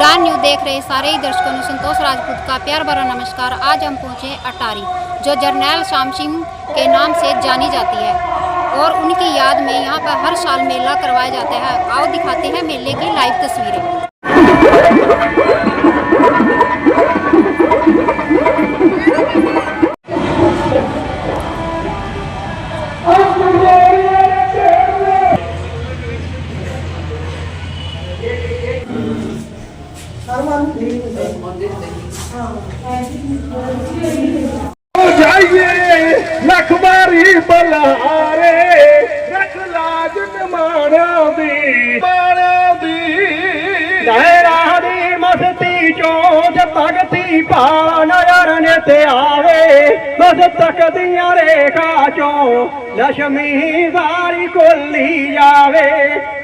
उड़ान न्यूज़ देख रहे सारे ही दर्शकों ने संतोष राजपूत का प्यार भरा नमस्कार। आज हम पहुँचे अटारी, जो जर्नैल शाम सिंह के नाम से जानी जाती है और उनकी याद में यहाँ पर हर साल मेला करवाया जाता है। आओ दिखाते हैं मेले की लाइव तस्वीरें। ਜਾਈਏ, ਲੱਖ ਵਾਰੀ ਬਲਾਰੇ ਰੱਖ ਲਾਜ ਨਿਮਾਣਿਆਂ ਦੀ ਮਾਣਿਆਂ ਦੀ। ਲਹਿਰਾਂ ਦੀ ਮਸਤੀ ਚੋਂ ਜਪਗਤੀ ਪਾ ਨਜ਼ਰ ਨੇ ਤੇ ਆਵੇ ਮਸਤਕ ਦੀਆਂ ਰੇਖਾ ਚੋਂ ਲక్ష్ਮੀ ਵਾਰੀ ਕੋਲੀ ਜਾਵੇ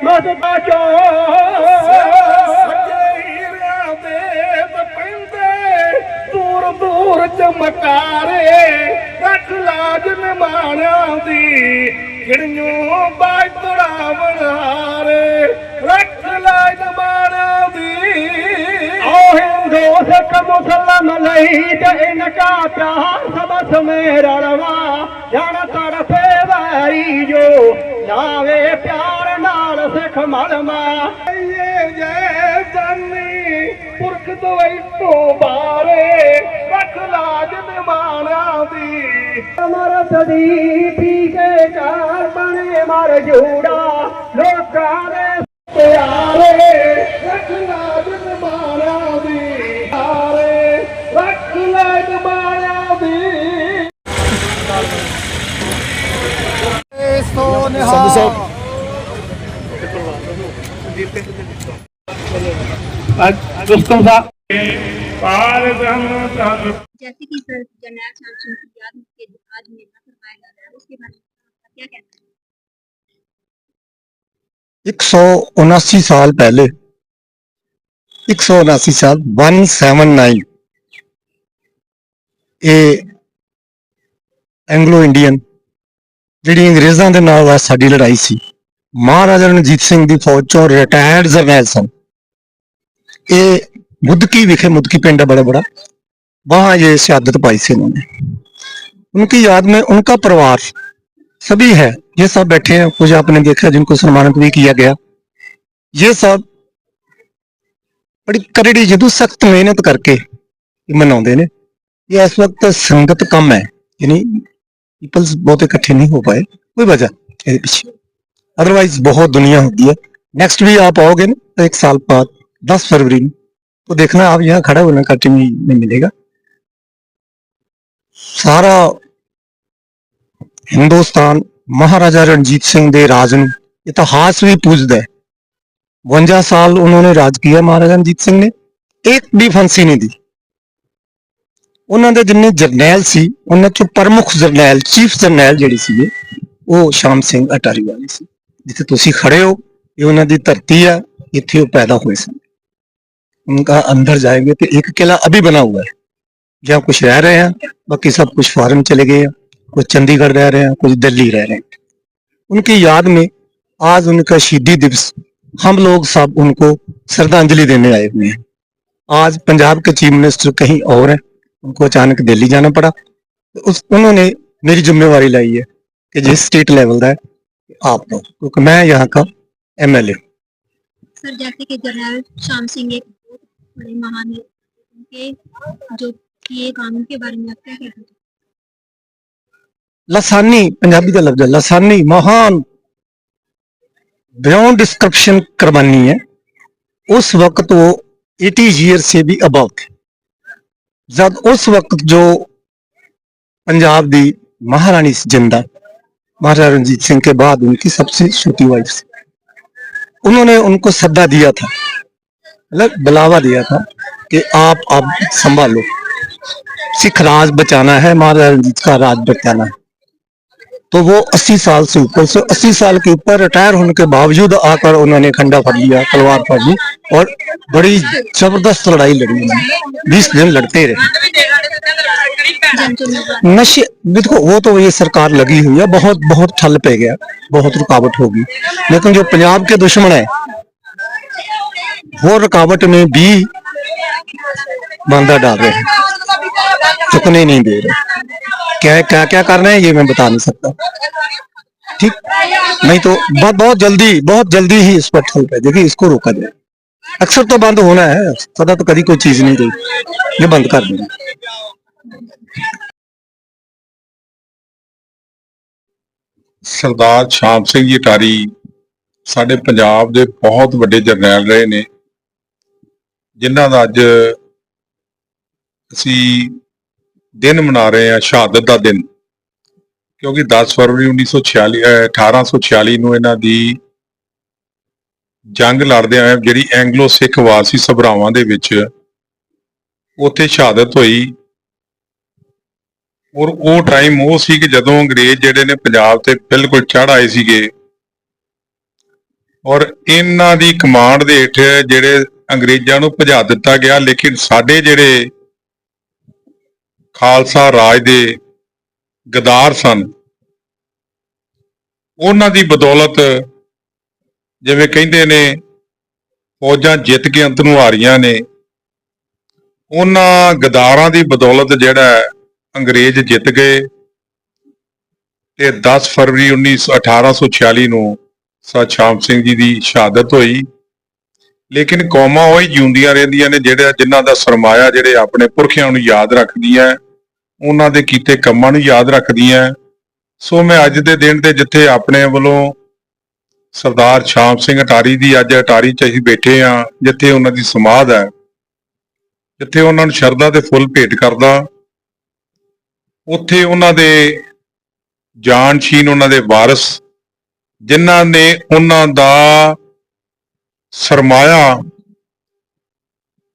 ਮਸਤਾ ਚੋਂ। ਦੂਰ ਚਮਕਾਰੇ ਰੱਖ ਲਾਜ ਨਿਮਾਣਿਆਂ ਦੀ ਕਿਣਿਓ ਬਾਜੜਾ ਬਣਾਰੇ ਰੱਖ ਲਾਜ ਨਿਮਾਣਿਆਂ ਦੀ। ਓ ਹਿੰਦੂ ਸਿੱਖ ਮੁਸਲਮ ਲਈ ਤੇ ਇਨਕਾ ਪਿਆਰ ਸਬਸ ਮੇ ਰਲਵਾ। ਜਾਣ ਤੜਫੇ ਵਾਰੀ ਜੋ ਲਾਵੇ ਪਿਆਰ ਨਾਲ ਸਿੱਖ ਮਲਮਾ। ਇਹ ਜੈ ਜਾਨੀ ਪੁਰਖ ਦਵਾਈ ਤੋਂ ਬਾਰੇ। ਦੀ ਅਮਰਤ ਦੀ ਪੀ ਕੇ ਚਾਰ ਬਣੇ ਮਰ ਜੂੜਾ। ਲੋਕਾਂ ਦੇ ਪਿਆਰੇ ਰੱਖ ਲਾਜ ਨਿਮਾਣਿਆਂ ਦੀ ਆਰੇ ਰੱਖ ਲਾਜ ਨਿਮਾਣਿਆਂ ਦੀ ਸੰਧੂ ਸਾਹਿਬ। ਅੱਜ ਦੋਸਤੋ ਸਾਹਿਬ ਪਾਰ ਦਮ ਤਨ जैसे कि सर जर्नैल शाम सिंह की याद में के आज मेला करवाया जा रहा है उसके बारे में आपका क्या कहना है 179 साल पहले 179 साल 179 ਇਹ ਐਂਗਲੋ ਇੰਡੀਅਨ ਜਿਹੜੀ ਅੰਗਰੇਜ਼ਾਂ ਦੇ ਨਾਲ ਆ ਸਾਡੀ ਲੜਾਈ ਸੀ ਮਹਾਰਾਜਾ ਰਣਜੀਤ ਸਿੰਘ ਦੀ ਫੌਜ ਚੋਂ ਰਿਟਾਇਰਡ ਜਰਨੈਲ ਸਨ ਇਹ मुदकी विखे, मुदकी पिंड है बड़ा बड़ा। वहाँ ये शहादत पाई थी उन्होंने उनकी याद में उनका परिवार सभी है। ये सब बैठे हैं, कुछ आपने देखा, जिनको सम्मानित भी किया गया। ये सब बड़ी करड़ी, जदू सख्त मेहनत करके मनाते ने इस वक्त संगत कम है, यानी पीपल्स बहुत इकट्ठे नहीं हो पाए। कोई वजह ये पीछे अदरवाइज़ बहुत दुनिया होती है। नेक्स्ट भी आप आओगे ना तो एक साल बाद, दस फरवरी में तो देखना आप यहाँ खड़ा होने का टीम में मिलेगा ਸਾਰਾ ਹਿੰਦੁਸਤਾਨ ਮਹਾਰਾਜਾ ਰਣਜੀਤ ਸਿੰਘ ਦੇ ਰਾਜ ਨੂੰ ਇਤਿਹਾਸ ਵੀ ਪੁੱਜਦਾ ਹੈ 52 ਸਾਲ उन्होंने ਰਾਜ ਕੀਤਾ ਮਹਾਰਾਜਾ ਰਣਜੀਤ ਸਿੰਘ ਨੇ ਇੱਕ ਵੀ ਫਾਂਸੀ ਨਹੀਂ ਦੀ ਉਹਨਾਂ ਦੇ ਜਿੰਨੇ ਜਰਨੈਲ ਸੀ ਉਹਨਾਂ ਚੋਂ ਪ੍ਰਮੁੱਖ ਜਰਨੈਲ ਚੀਫ ਜਰਨੈਲ ਜਿਹੜੀ ਸੀ ਉਹ ਸ਼ਾਮ ਸਿੰਘ ਅਟਾਰੀ ਵਾਲੀ ਸੀ ਜਿੱਥੇ ਤੁਸੀਂ ਖੜੇ ਹੋ ਇਹ ਉਹਨਾਂ ਦੀ ਧਰਤੀ ਆ ਇੱਥੇ ਉਹ ਪੈਦਾ ਹੋਏ ਸਨ उनका अंदर जाएँगे तो एक किला अभी बना हुआ है। जहाँ कुछ रह रहे हैं, बाकी सब कुछ फॉरन चले गए हैं। कुछ चंडीगढ़ रह रहे हैं, कुछ दिल्ली रह रहे हैं। उनकी याद में आज उनका शहीदी दिवस। हम लोग सब उनको श्रद्धांजलि देने आए हुए हैं। आज पंजाब के चीफ मिनिस्टर कहीं और हैं, उनको अचानक दिल्ली जाना पड़ा। तो उस, उन्होंने मेरी जिम्मेवारी लाई है कि जिस स्टेट लेवल का है, आप लोग, क्योंकि मैं यहाँ का एमएलए सर, जैसे कि जर्नैल शाम सिंह एक बड़े महान के, जो किए कानून के बारे में आप क्या कहते हैं? लसानी, पंजाबी का लफ्ज है, लसानी, महान बियॉन्ड डिस्क्रिप्शन करवानी है। उस वक्त वो 80 ईयर से भी अब थे। जब उस वक्त जो पंजाब दी महारानी ज़िंदा, महाराजा रणजीत सिंह के बाद उनकी सबसे छोटी वाइफ उन्होंने उनको सद्दा दिया था। मतलब बुलावा दिया था कि आप अब संभालो। सिख राज बचाना है, महाराजा रंजीत का राज बचाना है। तो वो 80 साल से ऊपर, से 80 साल के ऊपर रिटायर होने के बावजूद आकर उन्होंने खंडा फड़ लिया, तलवार फड़ ली और बड़ी ज़बरदस्त लड़ाई लड़ी। उन्होंने बीस दिन लड़ते रहे। नशे, देखो, वो तो ये सरकार लगी हुई है, बहुत बहुत ठल पे गया, बहुत रुकावट होगी। लेकिन जो पंजाब के दुश्मन है वो रुकावट में भी बंदा डाल रहे हैं चुकने नहीं दे रहे क्या क्या क्या करना है ये मैं बता नहीं सकता ठीक नहीं तो बहुत बहुत जल्दी बहुत जल्दी ही इस पर ठल पे देखिए इसको रोका जाए अक्सर तो बंद होना है सदा तो कभी कोई चीज नहीं रही ये बंद कर देना ਸਰਦਾਰ ਸ਼ਾਮ ਸਿੰਘ ਜੀ ਅਟਾਰੀ ਸਾਡੇ ਪੰਜਾਬ ਦੇ ਬਹੁਤ ਵੱਡੇ ਜਰਨੈਲ ਰਹੇ ਨੇ ਜਿਨ੍ਹਾਂ ਦਾ ਅੱਜ ਅਸੀਂ ਦਿਨ ਮਨਾ ਰਹੇ ਹਾਂ, ਸ਼ਹਾਦਤ ਦਾ ਦਿਨ। ਕਿਉਂਕਿ 10 ਫਰਵਰੀ 1946 ਅਹ 1846 ਨੂੰ ਇਹਨਾਂ ਦੀ ਜੰਗ ਲੜਦੇ ਆਏ ਜਿਹੜੀ ਐਂਗਲੋ ਸਿੱਖ ਵਾਰ ਸੀ ਸਭਰਾਵਾਂ ਦੇ ਵਿੱਚ ਉੱਥੇ ਸ਼ਹਾਦਤ ਹੋਈ। ਔਰ ਉਹ ਟਾਈਮ ਉਹ ਸੀ ਕਿ ਜਦੋਂ ਅੰਗਰੇਜ਼ ਜਿਹੜੇ ਨੇ ਪੰਜਾਬ ਤੇ ਬਿਲਕੁਲ ਚੜ੍ਹ ਆਏ ਸੀਗੇ। ਔਰ ਇਹਨਾਂ ਦੀ ਕਮਾਂਡ ਦੇ ਹੇਠ ਜਿਹੜੇ ਅੰਗਰੇਜ਼ਾਂ ਨੂੰ ਭਜਾ ਦਿੱਤਾ ਗਿਆ, ਲੇਕਿਨ ਸਾਡੇ ਜਿਹੜੇ ਖਾਲਸਾ ਰਾਜ ਦੇ ਗਦਾਰ ਸਨ, ਉਹਨਾਂ ਦੀ ਬਦੌਲਤ ਜਿਵੇਂ ਕਹਿੰਦੇ ਨੇ, ਫੌਜਾਂ ਜਿੱਤ ਕੇ ਅੰਤ ਨੂੰ ਹਾਰੀਆਂ ਨੇ, ਉਹਨਾਂ ਗਦਾਰਾਂ ਦੀ ਬਦੌਲਤ ਜਿਹੜਾ ਅੰਗਰੇਜ਼ ਜਿੱਤ ਗਏ ਤੇ 10 ਫਰਵਰੀ 19 1846 ਨੂੰ ਸਤ ਸ਼ਾਮ ਸਿੰਘ ਜੀ ਦੀ ਸ਼ਹਾਦਤ ਹੋਈ। ਲੇਕਿਨ ਕੌਮਾਂ ਉਹ ਹੀ ਜਿਉਂਦੀਆਂ ਰਹਿੰਦੀਆਂ ਨੇ ਜਿਹੜੇ ਜਿਨ੍ਹਾਂ ਦਾ ਸਰਮਾਇਆ ਜਿਹੜੇ ਆਪਣੇ ਪੁਰਖਿਆਂ ਨੂੰ ਯਾਦ ਰੱਖਦੀਆਂ ਉਹਨਾਂ ਦੇ ਕੀਤੇ ਕੰਮਾਂ ਨੂੰ ਯਾਦ ਰੱਖਦੀਆਂ ਸੋ ਮੈਂ ਅੱਜ ਦੇ ਦਿਨ ਤੇ ਜਿੱਥੇ ਆਪਣੇ ਵੱਲੋਂ ਸਰਦਾਰ ਸ਼ਾਮ ਸਿੰਘ ਅਟਾਰੀ ਦੀ ਅੱਜ ਅਟਾਰੀ ਚ ਅਸੀਂ ਬੈਠੇ ਆ, ਜਿੱਥੇ ਉਹਨਾਂ ਦੀ ਸਮਾਧ ਹੈ ਜਿੱਥੇ ਉਹਨਾਂ ਨੂੰ ਸ਼ਰਧਾ ਦੇ ਫੁੱਲ ਭੇਟ ਕਰਦਾ, ਉੱਥੇ ਉਹਨਾਂ ਦੇ ਜਾਨਸ਼ੀਨ ਉਹਨਾਂ ਦੇ ਵਾਰਿਸ, ਜਿਨ੍ਹਾਂ ਨੇ ਉਹਨਾਂ ਦਾ ਸਰਮਾਇਆ,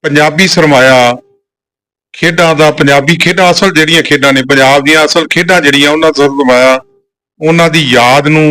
ਪੰਜਾਬੀ ਸਰਮਾਇਆ ਖੇਡਾਂ ਦਾ, ਪੰਜਾਬੀ ਖੇਡਾਂ ਅਸਲ ਜਿਹੜੀਆਂ ਖੇਡਾਂ ਨੇ, ਪੰਜਾਬ ਦੀਆਂ ਅਸਲ ਖੇਡਾਂ ਜਿਹੜੀਆਂ ਉਹਨਾਂ ਦਾ ਸਰਮਾਇਆ, ਉਹਨਾਂ ਦੀ ਯਾਦ ਨੂੰ